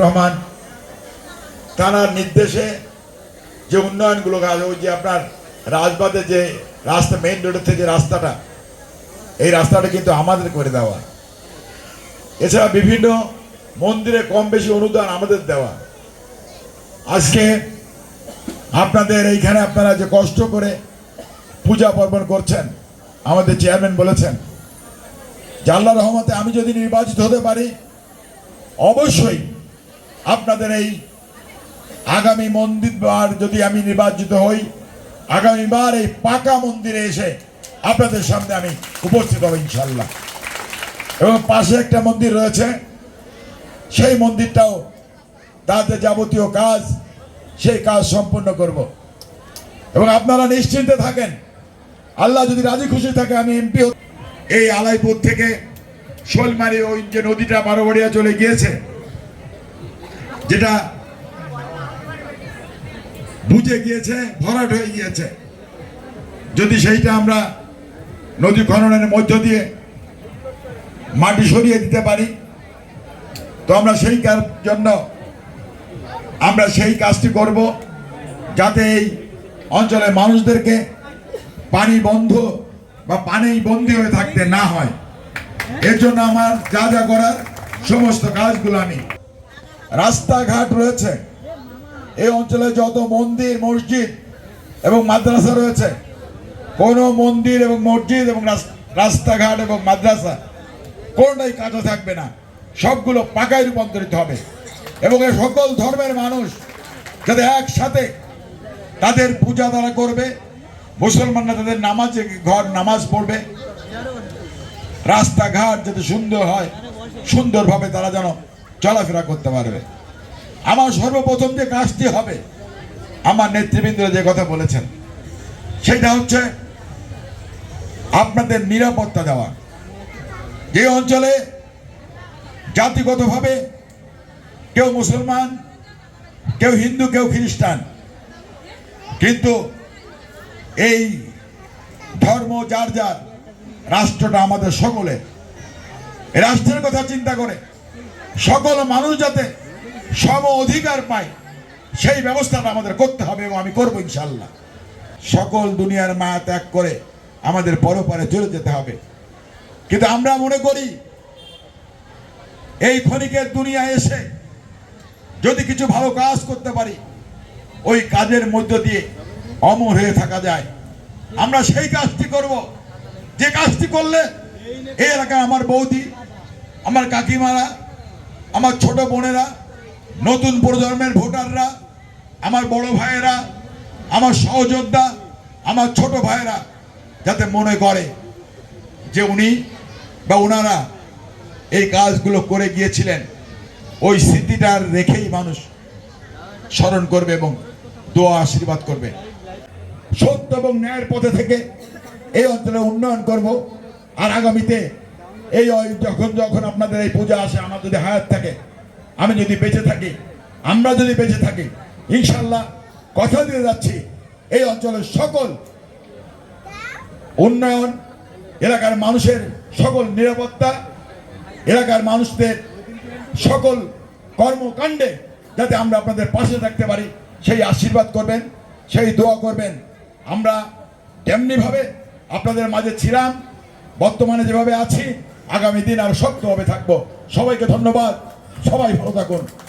রহমান তার নির্দেশে যে উন্নয়নগুলো কাজ ওই যে আপনার রাজবাদে যে রাস্তা মেইন রোডের থেকে যে রাস্তাটা, এই রাস্তাটা কিন্তু আমাদের করে দেওয়া। এছাড়া বিভিন্ন মন্দিরে কম বেশি অনুদান আমাদের দেওয়া। আজকে আপনাদের এইখানে আপনারা যে কষ্ট করে পূজা পার্বণ করছেন, আমাদের চেয়ারম্যান বলেছেন আল্লাহ রহমতে আমি যদি নির্বাচিত হতে পারি, অবশ্যই আপনাদের এই আগামী মন্দির বার যদি আমি নির্বাচিত হই, আগামীবার এই পাকা মন্দিরে এসে আপনাদের সামনে আমি উপস্থিত হব ইনশাল্লাহ এবং পাশে একটা মন্দির রয়েছে, সেই মন্দিরটাও তাদের যাবতীয় কাজ, সেই কাজ সম্পূর্ণ করব। এবং আপনারা নিশ্চিন্তে থাকেন, আল্লাহ যদি রাজি খুশি থাকে, আমি এমপি এই আলাইপুর থেকে শোলমারি ওই যে নদীটা বারোবাড়িয়া চলে গিয়েছে। যেটা বুঝে গিয়েছে, ভরাট হয়ে গিয়েছে। যদি সেইটা আমরা নদী খননের মধ্য দিয়ে মাটি সরিয়ে দিতে পারি, তো আমরা সেই জন্য আমরা সেই কাজটি করব যাতে এই অঞ্চলের মানুষদেরকে পানি বন্ধ বা পানি বন্দি হয়ে থাকতে না হয়। এর জন্য আমার যা যা করার সমস্ত কাজগুলো আমি রাস্তাঘাট রয়েছে। এই অঞ্চলে যত মন্দির, মসজিদ এবং মাদ্রাসা রয়েছে, কোন মন্দির এবং মসজিদ এবং রাস- রাস্তাঘাট এবং মাদ্রাসা কোনটাই কাটা থাকবে না। সবগুলো পাকায় রূপান্তরিত হবে এবং এ সকল ধর্মের মানুষ যাতে একসাথে তাদের পূজা তারা করবে, মুসলমানরা তাদের নামাজে ঘর, নামাজ পড়বে। রাস্তাঘাট যাতে সুন্দর হয়, সুন্দরভাবে তারা যেন চলাফেরা করতে পারবে। আমার সর্বপ্রথম যে কাজটি হবে, আমার নেতৃবৃন্দরা যে কথা বলেছেন, সেটা হচ্ছে আপনাদের নিরাপত্তা দেওয়া। যে অঞ্চলে জাতিগতভাবে কেউ মুসলমান, কেউ হিন্দু, কেউ খ্রিস্টান, কিন্তু এই ধর্ম যার যার, রাষ্ট্রটা আমাদের সকলে রাষ্ট্রের কথা চিন্তা করে। সকল মানুষ যাতে সম অধিকার পায়, সেই ব্যবস্থাটা আমাদের করতে হবে এবং আমি করব ইনশাল্লাহ সকল দুনিয়ার মায়া ত্যাগ করে আমাদের পরপারে চলে যেতে হবে। কিন্তু আমরা মনে করি, এই ক্ষণিকের দুনিয়া এসে যদি কিছু ভালো কাজ করতে পারি, ওই কাজের মধ্য দিয়ে অমর হয়ে থাকা যায়। আমরা সেই কাজটি করব। যে কাজটি করলে, এই এলাকায় আমার বৌদি, আমার কাকিমারা আমার ছোট বোনেরা, নতুন প্রজন্মের ভোটাররা, আমার বড় ভাইয়েরা, আমার সহযোদ্ধা, আমার ছোট ভাইয়েরা, যাতে মনে করে যে উনি বা ওনারা এই কাজগুলো করে গিয়েছিলেন। ওই স্মৃতিটার রেখেই মানুষ স্মরণ করবে এবং দোয়া আশীর্বাদ করবে। সত্য এবং ন্যায়ের পথে থেকে এই অঞ্চলে উন্নয়ন করব। আর আগামীতে এই যখন যখন আপনাদের এই পূজা আসে, আমার যদি হায়াত থাকে, আমি যদি বেঁচে থাকি, আমরা যদি বেঁচে থাকি, ইনশাল্লাহ কথা দিয়ে যাচ্ছি, এই অঞ্চলের সকল উন্নয়ন, এলাকার মানুষের সকল নিরাপত্তা, এলাকার মানুষদের সকল কর্মকাণ্ডে যাতে আমরা আপনাদের পাশে থাকতে পারি, সেই আশীর্বাদ করবেন, সেই দোয়া করবেন। আমরা তেমনিভাবে আপনাদের মাঝে ছিলাম, বর্তমানে যেভাবে আছি আগামী দিন আরও শক্তভাবে থাকব। সবাইকে ধন্যবাদ। সবাই ভালো থাকুন।